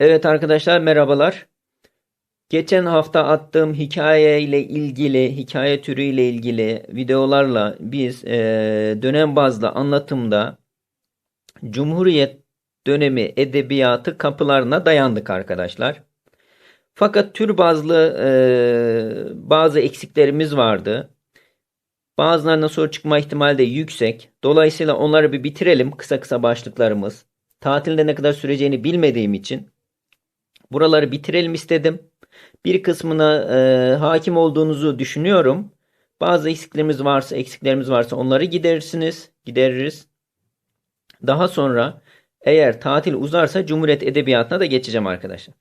Evet arkadaşlar merhabalar. Geçen hafta attığım hikaye ile ilgili, hikaye türü ile ilgili videolarla biz eee, dönem bazlı anlatımda Cumhuriyet dönemi edebiyatı kapılarına dayandık arkadaşlar. Fakat tür bazlı eee, bazı eksiklerimiz vardı. Bazılarına soru çıkma ihtimali de yüksek. Dolayısıyla onları bir bitirelim kısa kısa başlıklarımız. Tatilde ne kadar süreceğini bilmediğim için buraları bitirelim istedim. Bir kısmına e, hakim olduğunuzu düşünüyorum. Bazı eksiklerimiz varsa, eksiklerimiz varsa onları giderirsiniz, gideririz. Daha sonra eğer tatil uzarsa Cumhuriyet Edebiyatı'na da geçeceğim arkadaşlar.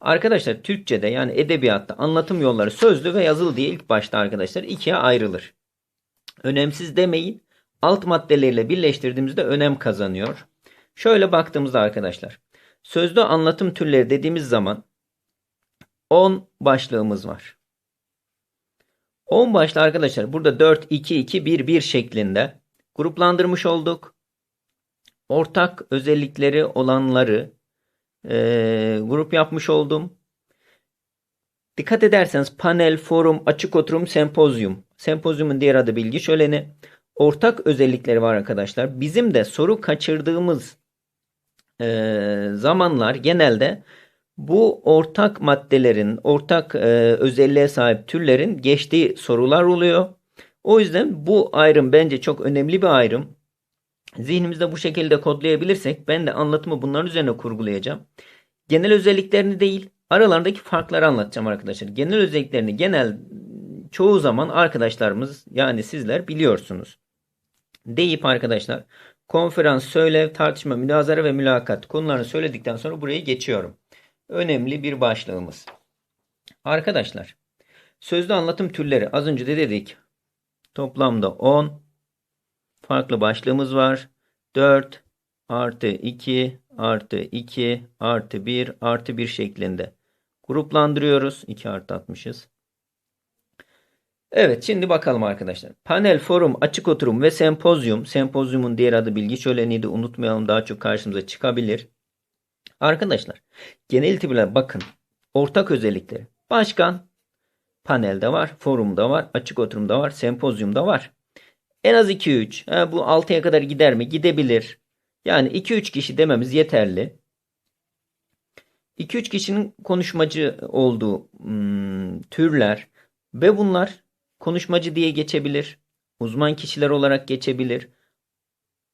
Arkadaşlar Türkçe'de yani edebiyatta anlatım yolları sözlü ve yazılı diye ilk başta arkadaşlar ikiye ayrılır. Önemsiz demeyin. Alt maddeleriyle birleştirdiğimizde önem kazanıyor. Şöyle baktığımızda arkadaşlar. Sözlü anlatım türleri dediğimiz zaman 10 başlığımız var. 10 başlı arkadaşlar burada 4, 2, 2, 1, 1 şeklinde gruplandırmış olduk. Ortak özellikleri olanları e, grup yapmış oldum. Dikkat ederseniz panel, forum, açık oturum, sempozyum. Sempozyumun diğer adı bilgi şöleni. Ortak özellikleri var arkadaşlar. Bizim de soru kaçırdığımız e, zamanlar genelde bu ortak maddelerin, ortak e, özelliğe sahip türlerin geçtiği sorular oluyor. O yüzden bu ayrım bence çok önemli bir ayrım. Zihnimizde bu şekilde kodlayabilirsek ben de anlatımı bunların üzerine kurgulayacağım. Genel özelliklerini değil, aralarındaki farkları anlatacağım arkadaşlar. Genel özelliklerini genel çoğu zaman arkadaşlarımız yani sizler biliyorsunuz. Deyip arkadaşlar konferans, söylev, tartışma, münazara ve mülakat konularını söyledikten sonra buraya geçiyorum. Önemli bir başlığımız. Arkadaşlar sözlü anlatım türleri az önce de dedik. Toplamda 10 farklı başlığımız var. 4 artı 2 artı 2 artı 1 artı 1 şeklinde gruplandırıyoruz. 2 artı atmışız. Evet şimdi bakalım arkadaşlar. Panel, forum, açık oturum ve sempozyum. Sempozyumun diğer adı bilgi şöleniydi. Unutmayalım daha çok karşımıza çıkabilir. Arkadaşlar genel itibariyle bakın. Ortak özellikleri. Başkan panelde var, forumda var, açık oturumda var, sempozyumda var. En az 2-3. Bu 6'ya kadar gider mi? Gidebilir. Yani 2-3 kişi dememiz yeterli. 2-3 kişinin konuşmacı olduğu hmm, türler ve bunlar konuşmacı diye geçebilir. Uzman kişiler olarak geçebilir.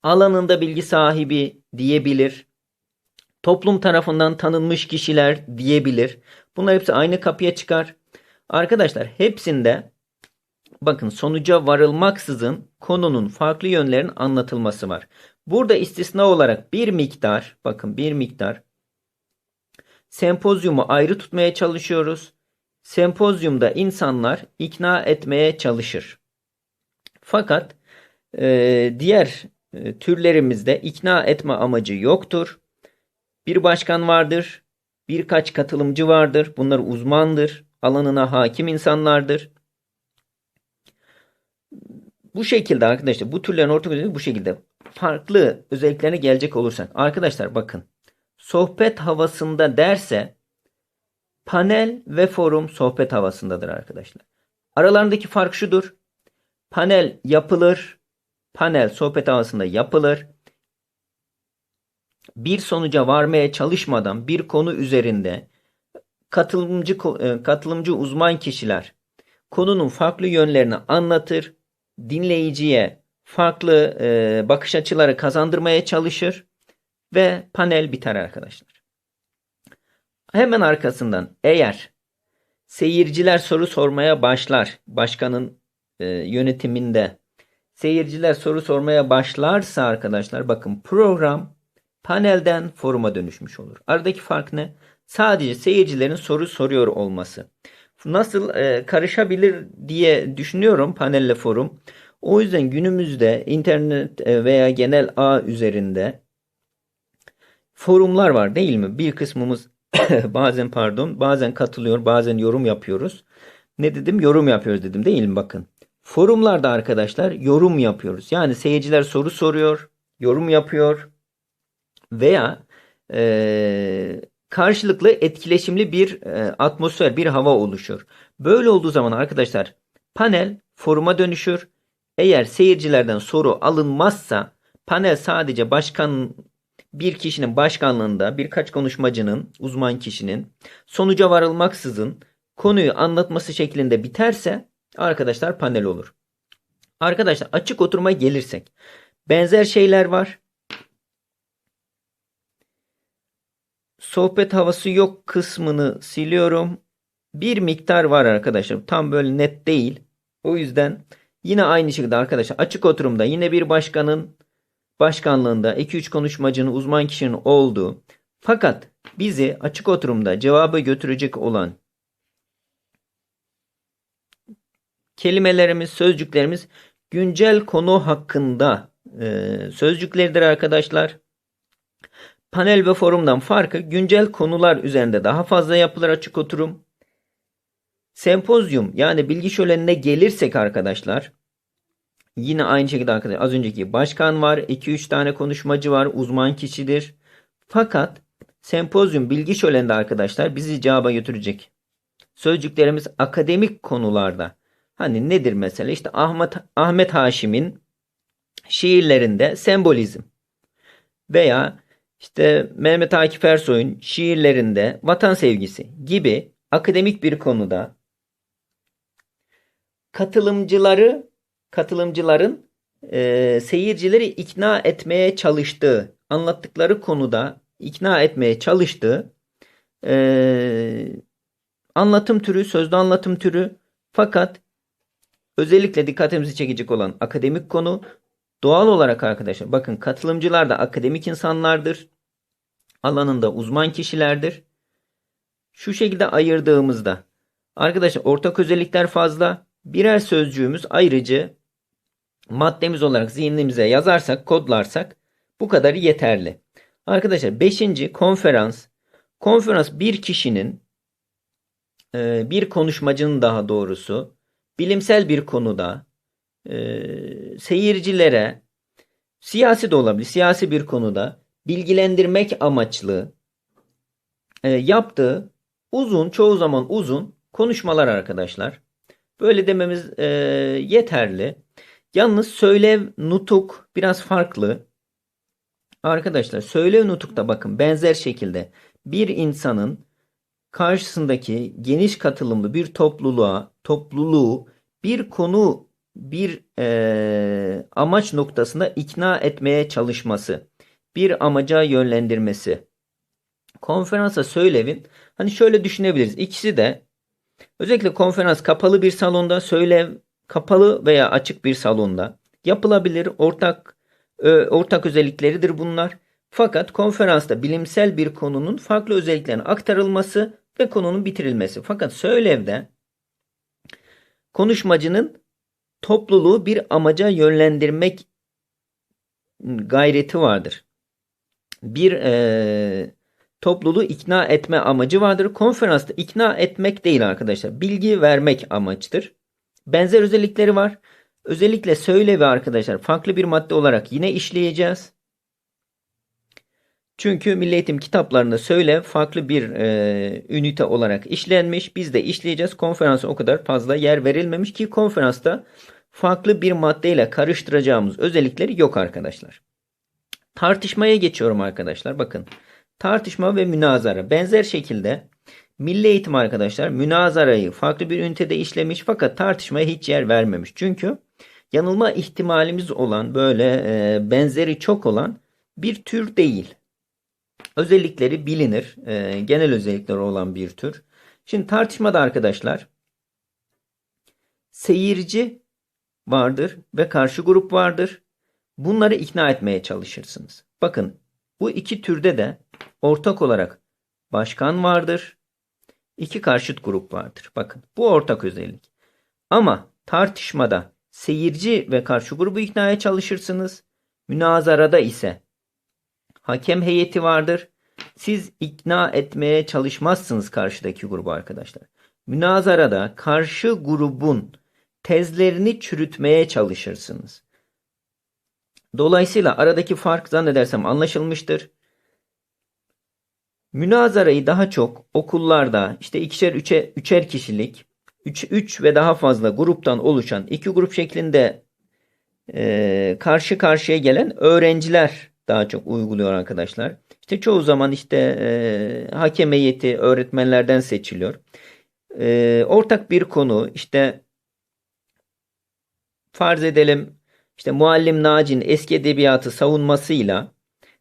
Alanında bilgi sahibi diyebilir. Toplum tarafından tanınmış kişiler diyebilir. Bunlar hepsi aynı kapıya çıkar. Arkadaşlar hepsinde bakın sonuca varılmaksızın konunun farklı yönlerin anlatılması var. Burada istisna olarak bir miktar bakın bir miktar sempozyumu ayrı tutmaya çalışıyoruz. Sempozyumda insanlar ikna etmeye çalışır. Fakat e, diğer e, türlerimizde ikna etme amacı yoktur. Bir başkan vardır, birkaç katılımcı vardır. Bunlar uzmandır, alanına hakim insanlardır. Bu şekilde arkadaşlar bu türlerin ortak özelliği bu şekilde. Farklı özelliklerine gelecek olursak. Arkadaşlar bakın. Sohbet havasında derse panel ve forum sohbet havasındadır arkadaşlar. Aralarındaki fark şudur. Panel yapılır. Panel sohbet havasında yapılır. Bir sonuca varmaya çalışmadan bir konu üzerinde katılımcı katılımcı uzman kişiler konunun farklı yönlerini anlatır, dinleyiciye farklı e, bakış açıları kazandırmaya çalışır ve panel biter arkadaşlar. Hemen arkasından eğer seyirciler soru sormaya başlar, başkanın e, yönetiminde seyirciler soru sormaya başlarsa arkadaşlar bakın program panelden foruma dönüşmüş olur. Aradaki fark ne? Sadece seyircilerin soru soruyor olması. Nasıl e, karışabilir diye düşünüyorum panelle forum. O yüzden günümüzde internet e, veya genel ağ üzerinde forumlar var değil mi? Bir kısmımız bazen pardon bazen katılıyor bazen yorum yapıyoruz. Ne dedim? Yorum yapıyoruz dedim değil mi? Bakın. Forumlarda arkadaşlar yorum yapıyoruz. Yani seyirciler soru soruyor, yorum yapıyor veya e, karşılıklı etkileşimli bir e, atmosfer, bir hava oluşur. Böyle olduğu zaman arkadaşlar panel foruma dönüşür. Eğer seyircilerden soru alınmazsa panel sadece başkan bir kişinin başkanlığında birkaç konuşmacının, uzman kişinin sonuca varılmaksızın konuyu anlatması şeklinde biterse arkadaşlar panel olur. Arkadaşlar açık oturuma gelirsek benzer şeyler var. Sohbet havası yok kısmını siliyorum. Bir miktar var arkadaşlar. Tam böyle net değil. O yüzden yine aynı şekilde arkadaşlar açık oturumda yine bir başkanın başkanlığında 2-3 konuşmacının uzman kişinin olduğu fakat bizi açık oturumda cevabı götürecek olan kelimelerimiz, sözcüklerimiz güncel konu hakkında e, sözcükleridir arkadaşlar. Panel ve forumdan farkı güncel konular üzerinde daha fazla yapılır açık oturum. Sempozyum yani bilgi şölenine gelirsek arkadaşlar yine aynı şekilde arkadaşlar az önceki başkan var, 2-3 tane konuşmacı var, uzman kişidir. Fakat sempozyum bilgi şöleninde arkadaşlar bizi cevaba götürecek. Sözcüklerimiz akademik konularda. Hani nedir mesela? İşte Ahmet Ahmet Haşim'in şiirlerinde sembolizm veya işte Mehmet Akif Ersoy'un şiirlerinde vatan sevgisi gibi akademik bir konuda katılımcıları katılımcıların e, seyircileri ikna etmeye çalıştığı anlattıkları konuda ikna etmeye çalıştığı e, anlatım türü sözlü anlatım türü. Fakat özellikle dikkatimizi çekecek olan akademik konu doğal olarak arkadaşlar bakın katılımcılar da akademik insanlardır alanında uzman kişilerdir. Şu şekilde ayırdığımızda arkadaşlar ortak özellikler fazla birer sözcüğümüz ayrıcı maddemiz olarak zihnimize yazarsak, kodlarsak bu kadar yeterli. Arkadaşlar 5. konferans. Konferans bir kişinin e, bir konuşmacının daha doğrusu bilimsel bir konuda e, seyircilere siyasi de olabilir, siyasi bir konuda bilgilendirmek amaçlı e, yaptığı uzun, çoğu zaman uzun konuşmalar arkadaşlar. Böyle dememiz yeterli. Yalnız söylev nutuk biraz farklı. Arkadaşlar söylev nutukta bakın benzer şekilde bir insanın karşısındaki geniş katılımlı bir topluluğa, topluluğu bir konu, bir e, amaç noktasında ikna etmeye çalışması, bir amaca yönlendirmesi. Konferansa söylevin, hani şöyle düşünebiliriz. İkisi de özellikle konferans kapalı bir salonda, söylev kapalı veya açık bir salonda yapılabilir ortak ortak özellikleridir bunlar. Fakat konferansta bilimsel bir konunun farklı özelliklerine aktarılması ve konunun bitirilmesi. Fakat söylevde konuşmacının topluluğu bir amaca yönlendirmek gayreti vardır. Bir e, topluluğu ikna etme amacı vardır. Konferansta ikna etmek değil arkadaşlar. Bilgi vermek amaçtır. Benzer özellikleri var. Özellikle söyle ve arkadaşlar farklı bir madde olarak yine işleyeceğiz. Çünkü Milli Eğitim kitaplarında söyle farklı bir e, ünite olarak işlenmiş. Biz de işleyeceğiz. Konferansa o kadar fazla yer verilmemiş ki konferansta farklı bir maddeyle karıştıracağımız özellikleri yok arkadaşlar. Tartışmaya geçiyorum arkadaşlar. Bakın tartışma ve münazara benzer şekilde Milli eğitim arkadaşlar münazarayı farklı bir ünitede işlemiş fakat tartışmaya hiç yer vermemiş. Çünkü yanılma ihtimalimiz olan böyle e, benzeri çok olan bir tür değil. Özellikleri bilinir. E, genel özellikleri olan bir tür. Şimdi tartışmada arkadaşlar seyirci vardır ve karşı grup vardır. Bunları ikna etmeye çalışırsınız. Bakın bu iki türde de ortak olarak başkan vardır iki karşıt grup vardır. Bakın bu ortak özellik. Ama tartışmada seyirci ve karşı grubu iknaya çalışırsınız. Münazarada ise hakem heyeti vardır. Siz ikna etmeye çalışmazsınız karşıdaki grubu arkadaşlar. Münazarada karşı grubun tezlerini çürütmeye çalışırsınız. Dolayısıyla aradaki fark zannedersem anlaşılmıştır. Münazarayı daha çok okullarda işte ikişer üçe, üçer kişilik, üç, üç ve daha fazla gruptan oluşan iki grup şeklinde e, karşı karşıya gelen öğrenciler daha çok uyguluyor arkadaşlar. İşte çoğu zaman işte e, hakem heyeti öğretmenlerden seçiliyor. E, ortak bir konu işte farz edelim işte Muallim Naci'nin eski edebiyatı savunmasıyla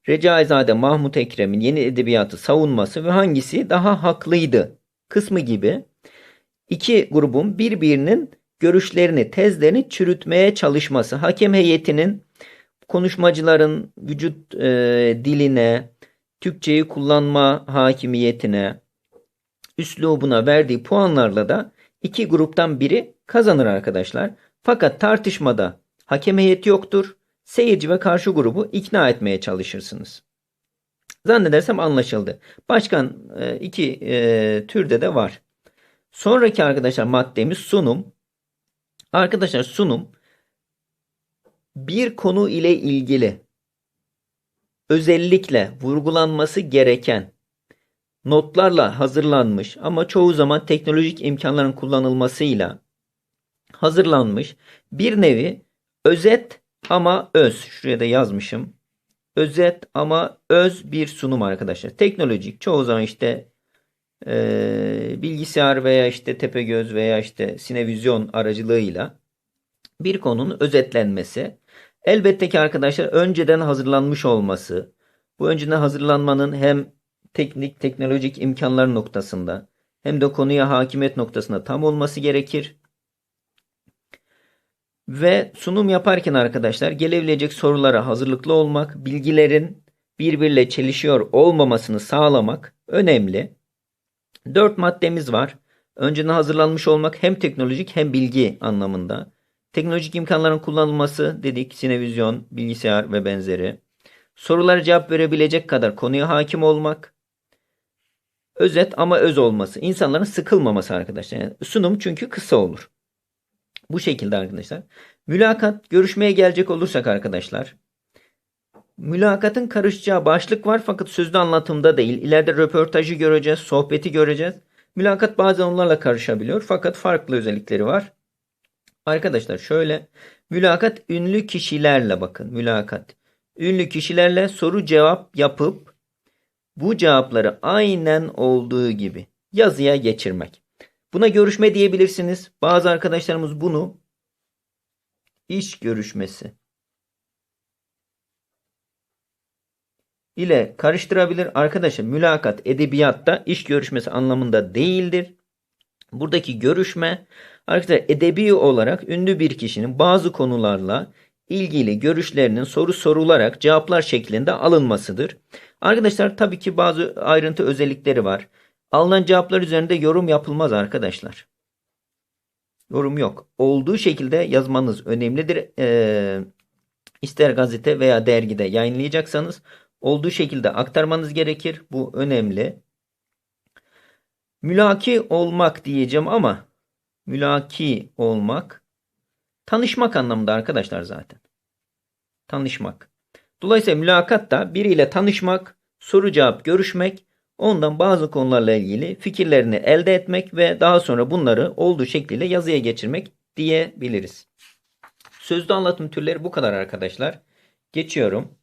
Recaizade Mahmut Ekrem'in yeni edebiyatı savunması ve hangisi daha haklıydı kısmı gibi iki grubun birbirinin görüşlerini, tezlerini çürütmeye çalışması, hakem heyetinin konuşmacıların vücut e, diline, Türkçeyi kullanma hakimiyetine, üslubuna verdiği puanlarla da iki gruptan biri kazanır arkadaşlar. Fakat tartışmada hakem heyeti yoktur. Seyirci ve karşı grubu ikna etmeye çalışırsınız. Zannedersem anlaşıldı. Başkan e, iki e, türde de var. Sonraki arkadaşlar maddemiz sunum. Arkadaşlar sunum bir konu ile ilgili özellikle vurgulanması gereken notlarla hazırlanmış ama çoğu zaman teknolojik imkanların kullanılmasıyla hazırlanmış bir nevi özet ama öz. Şuraya da yazmışım. Özet ama öz bir sunum arkadaşlar. Teknolojik çoğu zaman işte e, bilgisayar veya işte Tepegöz veya işte Sinevizyon aracılığıyla bir konunun özetlenmesi. Elbette ki arkadaşlar önceden hazırlanmış olması. Bu önceden hazırlanmanın hem teknik, teknolojik imkanlar noktasında hem de konuya hakimiyet noktasında tam olması gerekir. Ve sunum yaparken arkadaşlar gelebilecek sorulara hazırlıklı olmak, bilgilerin birbiriyle çelişiyor olmamasını sağlamak önemli. Dört maddemiz var. Önceden hazırlanmış olmak hem teknolojik hem bilgi anlamında. Teknolojik imkanların kullanılması dedik, sinevizyon, bilgisayar ve benzeri. Sorulara cevap verebilecek kadar konuya hakim olmak. Özet ama öz olması. İnsanların sıkılmaması arkadaşlar. Yani sunum çünkü kısa olur. Bu şekilde arkadaşlar. Mülakat görüşmeye gelecek olursak arkadaşlar. Mülakatın karışacağı başlık var fakat sözlü anlatımda değil. İleride röportajı göreceğiz, sohbeti göreceğiz. Mülakat bazen onlarla karışabiliyor fakat farklı özellikleri var. Arkadaşlar şöyle mülakat ünlü kişilerle bakın mülakat. Ünlü kişilerle soru cevap yapıp bu cevapları aynen olduğu gibi yazıya geçirmek. Buna görüşme diyebilirsiniz. Bazı arkadaşlarımız bunu iş görüşmesi ile karıştırabilir. Arkadaşlar mülakat edebiyatta iş görüşmesi anlamında değildir. Buradaki görüşme arkadaşlar edebi olarak ünlü bir kişinin bazı konularla ilgili görüşlerinin soru sorularak cevaplar şeklinde alınmasıdır. Arkadaşlar tabii ki bazı ayrıntı özellikleri var. Alınan cevaplar üzerinde yorum yapılmaz arkadaşlar. Yorum yok. Olduğu şekilde yazmanız önemlidir. Ee, ister gazete veya dergide yayınlayacaksanız olduğu şekilde aktarmanız gerekir. Bu önemli. Mülaki olmak diyeceğim ama mülaki olmak tanışmak anlamında arkadaşlar zaten. Tanışmak. Dolayısıyla mülakat da biriyle tanışmak, soru cevap görüşmek, ondan bazı konularla ilgili fikirlerini elde etmek ve daha sonra bunları olduğu şekliyle yazıya geçirmek diyebiliriz. Sözlü anlatım türleri bu kadar arkadaşlar. Geçiyorum.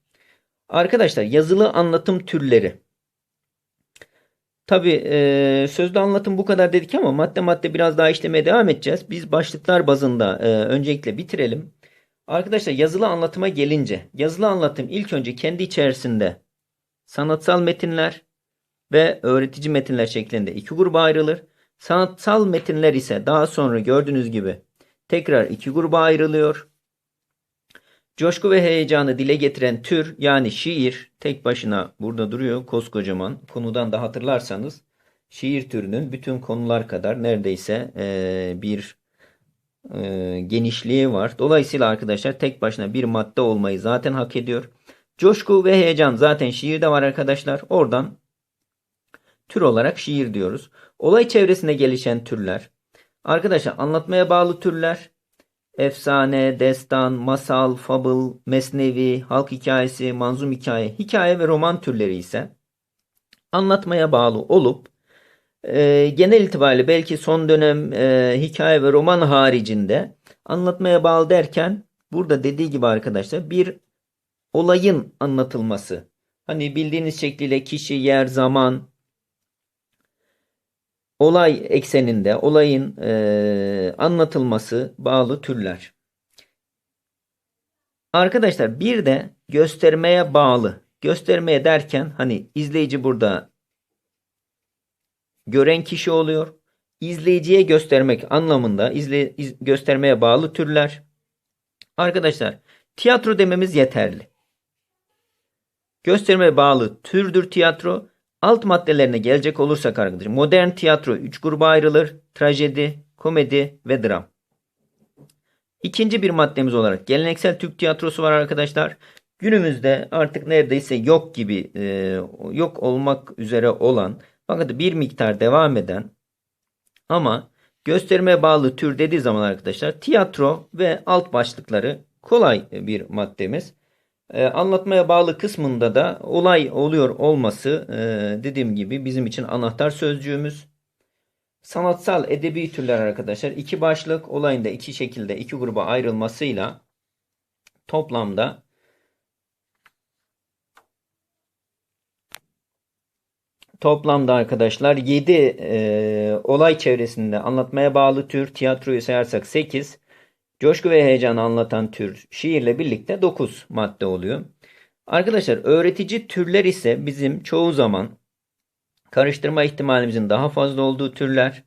Arkadaşlar yazılı anlatım türleri. Tabi e, sözlü anlatım bu kadar dedik ama madde madde biraz daha işlemeye devam edeceğiz. Biz başlıklar bazında e, öncelikle bitirelim. Arkadaşlar yazılı anlatıma gelince yazılı anlatım ilk önce kendi içerisinde sanatsal metinler ve öğretici metinler şeklinde iki gruba ayrılır. Sanatsal metinler ise daha sonra gördüğünüz gibi tekrar iki gruba ayrılıyor. Coşku ve heyecanı dile getiren tür yani şiir tek başına burada duruyor koskocaman. Konudan da hatırlarsanız şiir türünün bütün konular kadar neredeyse e, bir e, genişliği var. Dolayısıyla arkadaşlar tek başına bir madde olmayı zaten hak ediyor. Coşku ve heyecan zaten şiirde var arkadaşlar. Oradan tür olarak şiir diyoruz. Olay çevresinde gelişen türler. Arkadaşlar anlatmaya bağlı türler efsane, destan, masal, fable, mesnevi, halk hikayesi, manzum hikaye, hikaye ve roman türleri ise anlatmaya bağlı olup e, genel itibariyle belki son dönem e, hikaye ve roman haricinde anlatmaya bağlı derken burada dediği gibi arkadaşlar bir olayın anlatılması. Hani bildiğiniz şekliyle kişi, yer, zaman, olay ekseninde olayın e, anlatılması bağlı türler. Arkadaşlar bir de göstermeye bağlı. Göstermeye derken hani izleyici burada gören kişi oluyor. İzleyiciye göstermek anlamında izle, iz- göstermeye bağlı türler. Arkadaşlar tiyatro dememiz yeterli. Göstermeye bağlı türdür tiyatro. Alt maddelerine gelecek olursak arkadaşlar modern tiyatro 3 gruba ayrılır. Trajedi, komedi ve dram. İkinci bir maddemiz olarak geleneksel Türk tiyatrosu var arkadaşlar. Günümüzde artık neredeyse yok gibi e, yok olmak üzere olan fakat bir miktar devam eden ama gösterime bağlı tür dediği zaman arkadaşlar tiyatro ve alt başlıkları kolay bir maddemiz. E, anlatmaya bağlı kısmında da olay oluyor olması e, dediğim gibi bizim için anahtar sözcüğümüz. Sanatsal edebi türler arkadaşlar iki başlık olayında iki şekilde iki gruba ayrılmasıyla toplamda toplamda arkadaşlar 7 olay çevresinde anlatmaya bağlı tür tiyatroyu sayarsak 8 coşku ve heyecanı anlatan tür şiirle birlikte 9 madde oluyor. Arkadaşlar öğretici türler ise bizim çoğu zaman karıştırma ihtimalimizin daha fazla olduğu türler.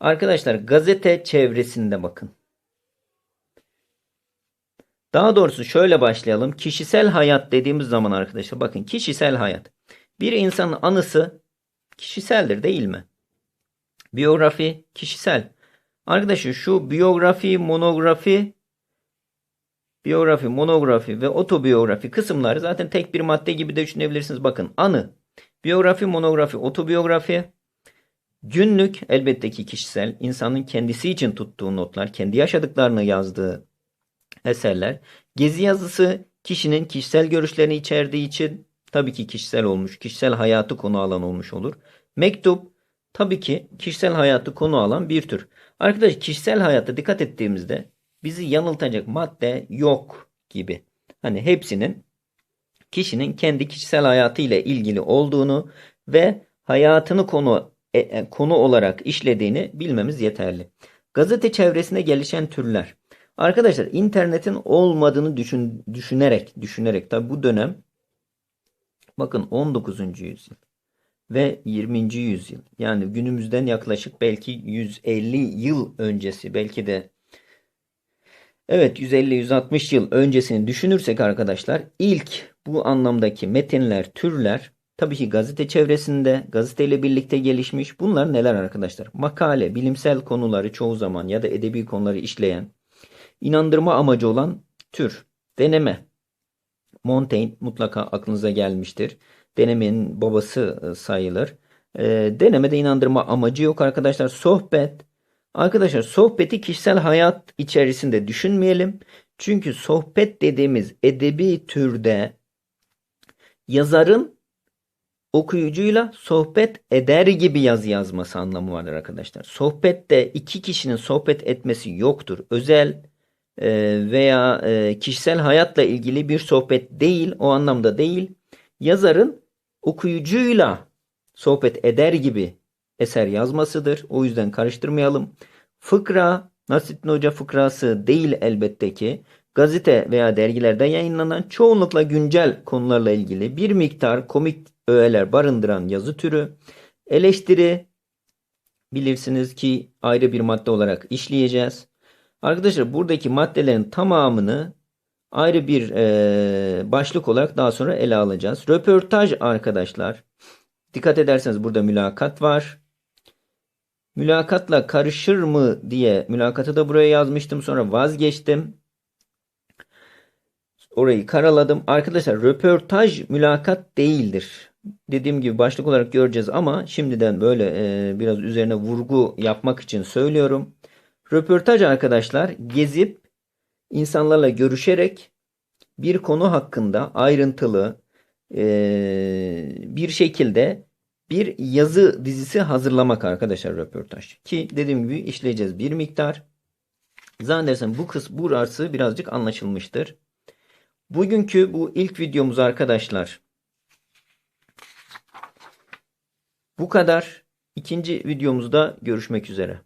Arkadaşlar gazete çevresinde bakın. Daha doğrusu şöyle başlayalım. Kişisel hayat dediğimiz zaman arkadaşlar bakın kişisel hayat. Bir insanın anısı kişiseldir değil mi? Biyografi kişisel. Arkadaşlar şu biyografi, monografi, biyografi, monografi ve otobiyografi kısımları zaten tek bir madde gibi de düşünebilirsiniz. Bakın anı, biyografi, monografi, otobiyografi, günlük elbette ki kişisel, insanın kendisi için tuttuğu notlar, kendi yaşadıklarını yazdığı eserler. Gezi yazısı kişinin kişisel görüşlerini içerdiği için tabii ki kişisel olmuş, kişisel hayatı konu alan olmuş olur. Mektup tabii ki kişisel hayatı konu alan bir tür. Arkadaş kişisel hayata dikkat ettiğimizde bizi yanıltacak madde yok gibi. Hani hepsinin kişinin kendi kişisel hayatı ile ilgili olduğunu ve hayatını konu e, e, konu olarak işlediğini bilmemiz yeterli. Gazete çevresinde gelişen türler. Arkadaşlar internetin olmadığını düşün, düşünerek düşünerek tabi bu dönem bakın 19. yüzyıl ve 20. yüzyıl. Yani günümüzden yaklaşık belki 150 yıl öncesi belki de evet 150-160 yıl öncesini düşünürsek arkadaşlar ilk bu anlamdaki metinler, türler tabii ki gazete çevresinde gazeteyle birlikte gelişmiş. Bunlar neler arkadaşlar? Makale, bilimsel konuları çoğu zaman ya da edebi konuları işleyen, inandırma amacı olan tür, deneme. Montaigne mutlaka aklınıza gelmiştir denemenin babası e, sayılır. E, denemede inandırma amacı yok arkadaşlar. Sohbet. Arkadaşlar sohbeti kişisel hayat içerisinde düşünmeyelim. Çünkü sohbet dediğimiz edebi türde yazarın okuyucuyla sohbet eder gibi yazı yazması anlamı vardır arkadaşlar. Sohbette iki kişinin sohbet etmesi yoktur. Özel veya kişisel hayatla ilgili bir sohbet değil, o anlamda değil. Yazarın okuyucuyla sohbet eder gibi eser yazmasıdır. O yüzden karıştırmayalım. Fıkra Nasrettin Hoca fıkrası değil elbette ki. Gazete veya dergilerde yayınlanan çoğunlukla güncel konularla ilgili bir miktar komik öğeler barındıran yazı türü. Eleştiri bilirsiniz ki ayrı bir madde olarak işleyeceğiz. Arkadaşlar buradaki maddelerin tamamını ayrı bir e, başlık olarak daha sonra ele alacağız. Röportaj arkadaşlar. Dikkat ederseniz burada mülakat var. Mülakatla karışır mı diye mülakatı da buraya yazmıştım. Sonra vazgeçtim. Orayı karaladım. Arkadaşlar röportaj mülakat değildir. Dediğim gibi başlık olarak göreceğiz ama şimdiden böyle e, biraz üzerine vurgu yapmak için söylüyorum. Röportaj arkadaşlar gezip insanlarla görüşerek bir konu hakkında ayrıntılı e, bir şekilde bir yazı dizisi hazırlamak arkadaşlar röportaj. Ki dediğim gibi işleyeceğiz bir miktar. Zannedersem bu kız burası birazcık anlaşılmıştır. Bugünkü bu ilk videomuz arkadaşlar. Bu kadar. İkinci videomuzda görüşmek üzere.